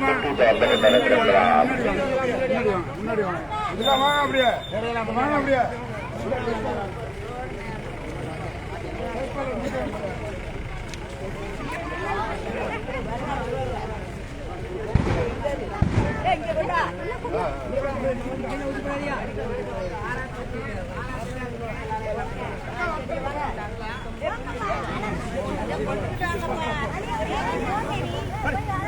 தொட்டு சார்ந்த தலைவர்களாம் அப்படியே அப்படியே Thank you.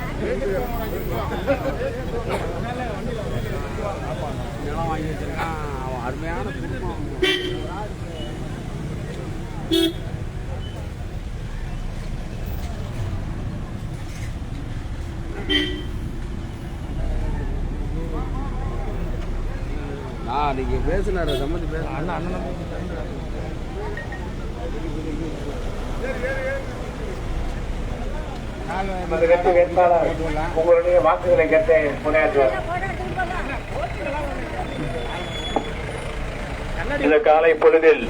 வாங்கி வச்சிருக்கான் அவன் அருமையான நான் நீங்க பேசினாரு சம்மந்தி பேச அண்ணா அண்ணன் நமது வெற்றி வேட்பாளர் உங்களுடைய வாக்குகளை கேட்டு முன்னேற்றுவார் இந்த காலை பொழுதில்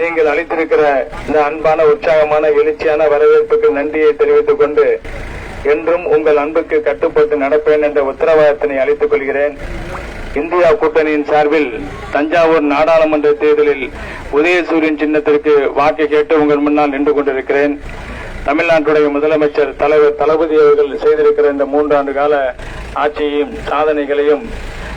நீங்கள் அளித்திருக்கிற இந்த அன்பான உற்சாகமான எழுச்சியான வரவேற்புக்கு நன்றியை தெரிவித்துக் கொண்டு என்றும் உங்கள் அன்புக்கு கட்டுப்பட்டு நடப்பேன் என்ற உத்தரவாதத்தினை அளித்துக் கொள்கிறேன். இந்தியா கூட்டணியின் சார்பில் தஞ்சாவூர் நாடாளுமன்ற தேர்தலில் உதயசூரியன் சின்னத்திற்கு வாக்கு கேட்டு உங்கள் முன்னால் நின்று கொண்டிருக்கிறேன். தமிழ்நாட்டுடைய முதலமைச்சர் தலைவர் தளபதி அவர்கள் செய்திருக்கிற இந்த மூன்றாண்டு கால ஆட்சியையும் சாதனைகளையும்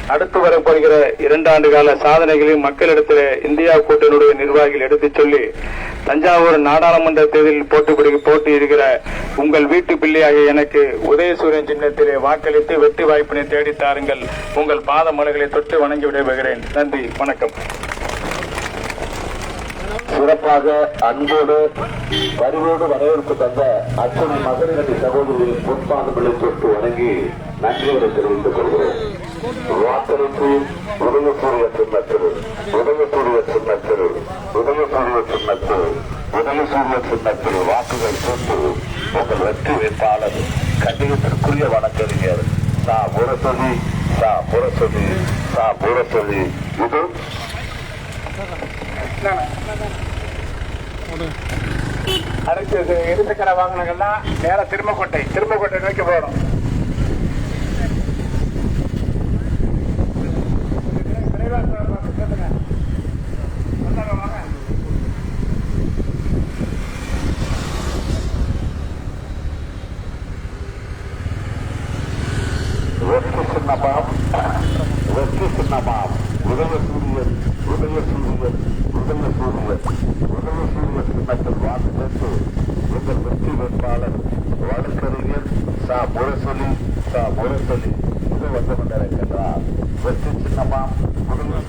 அடுத்து வரப்போகிற இரண்டாண்டு கால சாதனைகளையும் மக்களிடத்தில் இந்தியா கூட்டணியுடைய நிர்வாகிகள் எடுத்துச் சொல்லி தஞ்சாவூர் நாடாளுமன்ற தேர்தலில் போட்டி இருக்கிற உங்கள் வீட்டு பிள்ளையாகிய எனக்கு உதயசூரியன் சின்னத்திலே வாக்களித்து வெற்றி வாய்ப்பினை தேடித் தாருங்கள். உங்கள் பாதமலைகளை தொட்டு வணங்கி விடைபெறுகிறேன். நன்றி. வணக்கம். சிறப்பாக அன்போடு பரிவோடு வரவேற்பு தந்த அத்தனை மகளிரடி சகோதரிகளின் பொற்பாதங்களை தொட்டு வணங்கி நன்றிகளை தெரிவித்துக் கொள்கிறோம் வாக்களிப்பு உதயசூரிய சின்னத்தில் உதயசூரிய சின்னத்தில் உதயசூரிய சின்னத்தில் உதயசூரிய சின்னத்தில் வாக்குகள் தொட்டு உங்கள் வெற்றி வேட்பாளர் கண்டிகத்திற்குரிய வழக்கறிஞர் சா. புரசதி சா. புரசதி சா. புரசதி இது. அடுத்து இருசக்கர வாகனங்கள்லாம் நேர திரும்பக்கோட்டை திரும்பக்கோட்டை நோக்கி போறோம் வெற்றி சின்னமாம். வெற்றி சின்னமாம். உதய சூரியன் உதய சூரியன் உதய சூரியன் உதய சூரிய சின்னத்தில் வாக்கு பெற்று எங்கள் வெற்றி வேட்பாளர் வழக்கறிஞர் சா முரசொலி சா முரசொலி இது வந்து கொண்டிருக்கின்றார் வெற்றி சின்னமாம் உதய